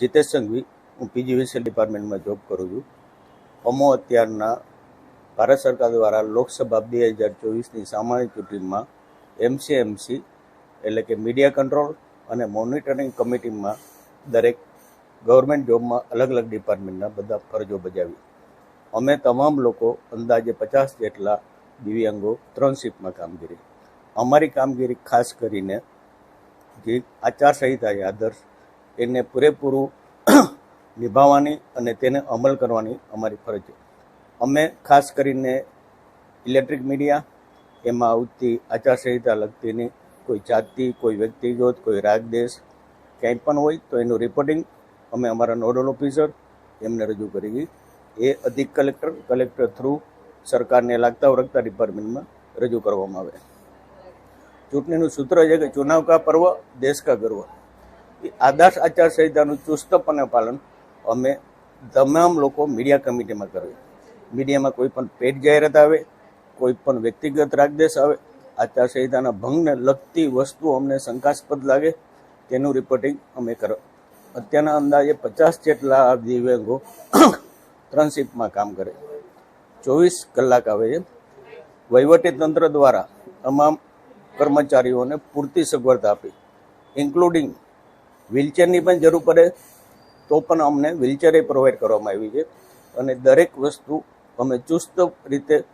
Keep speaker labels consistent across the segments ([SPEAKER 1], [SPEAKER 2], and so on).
[SPEAKER 1] જીતેશ સંઘવી. હું PGVCL ડિપાર્ટમેન્ટમાં job કરું છું. અમો અત્યારના ભારત સરકાર દ્વારા લોકસભા બે હજાર ચોવીસની સામાન્ય ચૂંટણીમાં એમસીએમસી એટલે કે મીડિયા કંટ્રોલ અને મોનિટરિંગ કમિટીમાં દરેક ગવર્મેન્ટ જોબમાં અલગ અલગ ડિપાર્ટમેન્ટના બધા ફરજો બજાવી. અમે તમામ લોકો અંદાજે પચાસ જેટલા દિવ્યાંગો ત્રણ શિફ્ટમાં કામગીરી. અમારી કામગીરી ખાસ કરીને જે, આચારસંહિતા છે, આદર્શ. એને પૂરેપૂરું નિભાવવાની અને તેને અમલ કરવાની અમારી ફરજ છે. અમે ખાસ કરીને ઇલેક્ટ્રિક મીડિયા, એમાં આવતી આચારસંહિતા લગતીની કોઈ જાતિ, કોઈ વ્યક્તિગત, કોઈ રાગદેશ ક્યાંય પણ હોય તો એનું રિપોર્ટિંગ અમે અમારા નોડલ ઓફિસર, એમને રજૂ કરી એ અધિક કલેક્ટર કલેક્ટર થ્રુ સરકારને લાગતા વળગતા ડિપાર્ટમેન્ટમાં રજૂ કરવામાં આવે. ચૂંટણીનું સૂત્ર છે કે ચુનાવ કા પર્વ, દેશ કા ગર્વ. એ આદર્શ આચારસંહિતાનું ચુસ્તપણે પાલન અમે તમામ લોકો મીડિયા કમિટીમાં કરીએ. મીડિયામાં કોઈ પણ પેટ જાહેરાત આવે, કોઈ પણ વ્યક્તિગત રાગદેશ આવે આચારસંહિતાના ભંગને લગતી વસ્તુ અમને શંકાસ્પદ લાગે, તેનું રિપોર્ટિંગ અમે કરો. અત્યારના અંદાજે પચાસ જેટલા દિવ્યાંગો ત્રણ શિફ્ટમાં કામ કરે. ચોવીસ કલાક આવે છે. વહીવટી તંત્ર દ્વારા તમામ કર્મચારીઓને પૂરતી સગવડતા આપી. ઇન્ક્લુડિંગ વ્હીલચેરની પણ જરૂર પડે, તો પણ અમને વ્હીલચેર પ્રોવાઈડ કરવામાં આવી છે. અને દરેક વસ્તુ અમે ચુસ્ત રીતે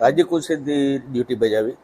[SPEAKER 1] રાજીખુશીથી ડ્યુટી બજાવી.